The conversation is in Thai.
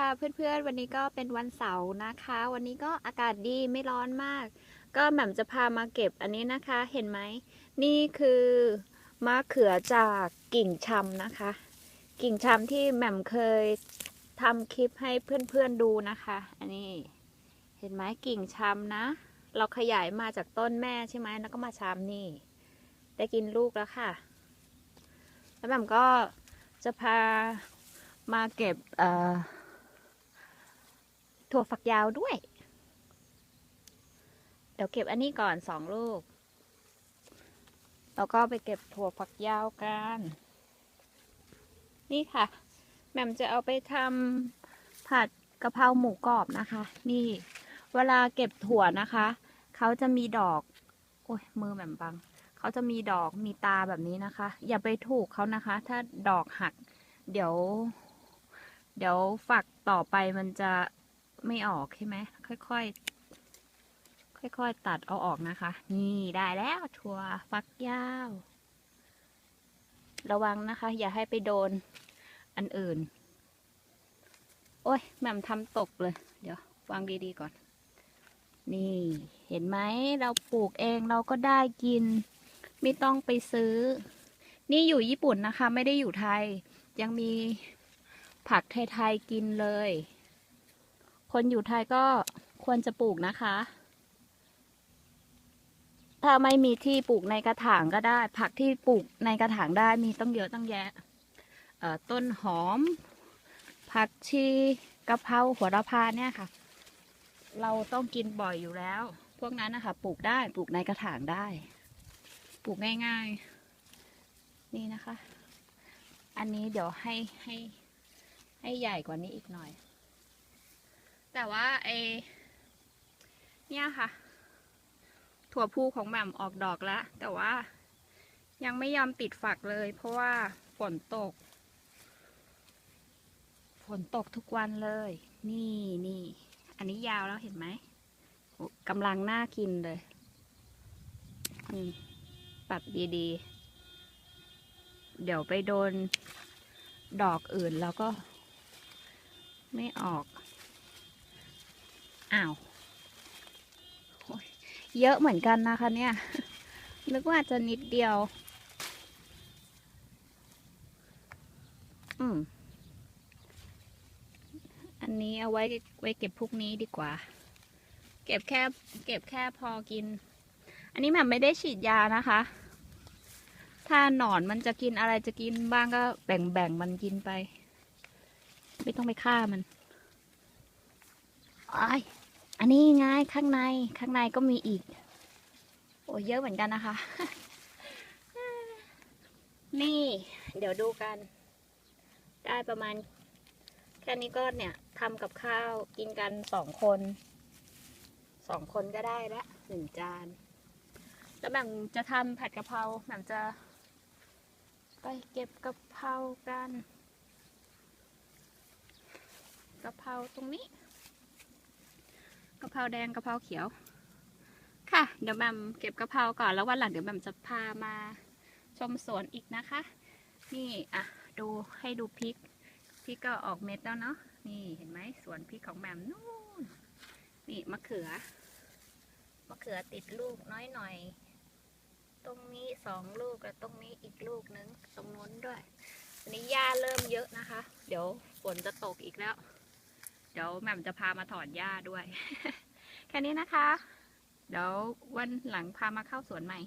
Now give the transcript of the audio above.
ค่ะเพื่อนๆ วันนี้ก็เป็นวันเสาร์นะคะ วันนี้ก็อากาศดีไม่ร้อนมาก ก็แหม่มจะพามาเก็บอันนี้นะคะเห็นไหม นี่คือมะเขือจากกิ่งชำนะคะ กิ่งชำที่แหม่มเคยทำคลิปให้เพื่อนๆดูนะคะ อันนี้เห็นไหมกิ่งชำนะ เราขยายมาจากต้นแม่ใช่ไหมแล้วก็มาชำนี่ ได้กินลูกแล้วค่ะ แล้วแหม่มก็จะพามาเก็บเอ่อ ถั่วฝักยาวด้วย เดี๋ยวเก็บอันนี้ก่อนสองลูก แล้วก็ไปเก็บถั่วฝักยาวกัน นี่ค่ะแหม่มจะเอาไปทำผัดกะเพราหมูกรอบนะคะ นี่ เวลาเก็บถั่วนะคะ เขาจะมีดอก โอ้ยมือแหม่มบัง เขาจะมีดอกมีตาแบบนี้นะคะ อย่าไปถูกเขานะคะ ถ้าดอกหัก เดี๋ยว เดี๋ยวฝักต่อไปมันจะ ไม่ออกใช่ไหมค่อยๆ ค่อยๆ ตัดเอาออกนะคะ นี่ได้แล้วถั่วฝักยาว ระวังนะคะ อย่าให้ไปโดนอันอื่น โอ้ยแม่มทำตกเลย เดี๋ยววางดีๆก่อน นี่เห็นไหมเราปลูกเองเราก็ได้กิน ไม่ต้องไปซื้อ นี่อยู่ญี่ปุ่นนะคะ ไม่ได้อยู่ไทย ยังมีผักไทยๆกินเลย คนอยู่ไทยก็ควรจะปลูกนะคะ ถ้าไม่มีที่ปลูกในกระถางก็ได้ ผักที่ปลูกในกระถางได้มีต้องเยอะต้องแยะต้นหอม ผักชีกะเพราหัวระพาเนี่ยค่ะ เราต้องกินบ่อยอยู่แล้ว พวกนั้นนะคะปลูกได้ปลูกในกระถางได้ ปลูกง่าย ๆ นี่นะคะ อันนี้เดี๋ยวให้ให้ให้ใหญ่กว่านี้อีกหน่อย แต่ว่าไอเนี่ยค่ะ ถั่วพูของแหม่มออกดอกแล้ว แต่ว่ายังไม่ยอมติดฝักเลย เพราะว่าฝนตก ฝนตกทุกวันเลย นี่นี่ อันนี้ยาวแล้วเห็นไหมกำลังน่ากินเลยอืมปัดดีๆ เดี๋ยวไปโดนดอกอื่นแล้วก็ไม่ออก อ้าวเยอะเหมือนกันนะคะเนี่ย นึกว่าจะนิดเดียว อืม อันนี้เอาไว้ไว้เก็บพวกนี้ดีกว่า เก็บแค่ เก็บแค่พอกิน อันนี้แหม่ไม่ได้ฉีดยานะคะ ถ้าหนอนมันจะกินอะไรจะกินบ้างก็แบ่งแบ่งมันกินไป ไม่ต้องไปฆ่ามันไอย อันนี้ไงข้างในข้างในก็มีอีก โอ้เยอะเหมือนกันนะคะ นี่ เดี๋ยวดูกัน ได้ประมาณ แค่นี้ก็เนี่ยทำกับข้าวกินกันสองคนสองคนก็ได้ละหนึ่งจาน แล้วแบ่งจะทำผัดกะเพราแบ่งจะ ไปเก็บกะเพรากันกะเพราตรงนี้ กะเพราแดงกะเพราเขียว ค่ะ เดี๋ยวแบมเก็บกะเพราก่อนแล้ววันหลังเดี๋ยวแบมจะพามาชมสวนอีกนะคะ นี่อะดูให้ดูพริกพริกก็ออกเม็ดแล้วเนาะนี่เห็นไหมสวนพริกของแหม่มนู่นนี่มะเขือมะเขือติดลูกน้อยหน่อย ตรงนี้สองลูกแล้วตรงนี้อีกลูกนึงตรงนู้นด้วยอันนี้หญ้าเริ่มเยอะนะคะ เดี๋ยวฝนจะตกอีกแล้ว เดี๋ยวแม่มจะพามาถอนหญ้าด้วย แค่นี้นะคะ เดี๋ยววันหลังพามาเข้าสวนใหม่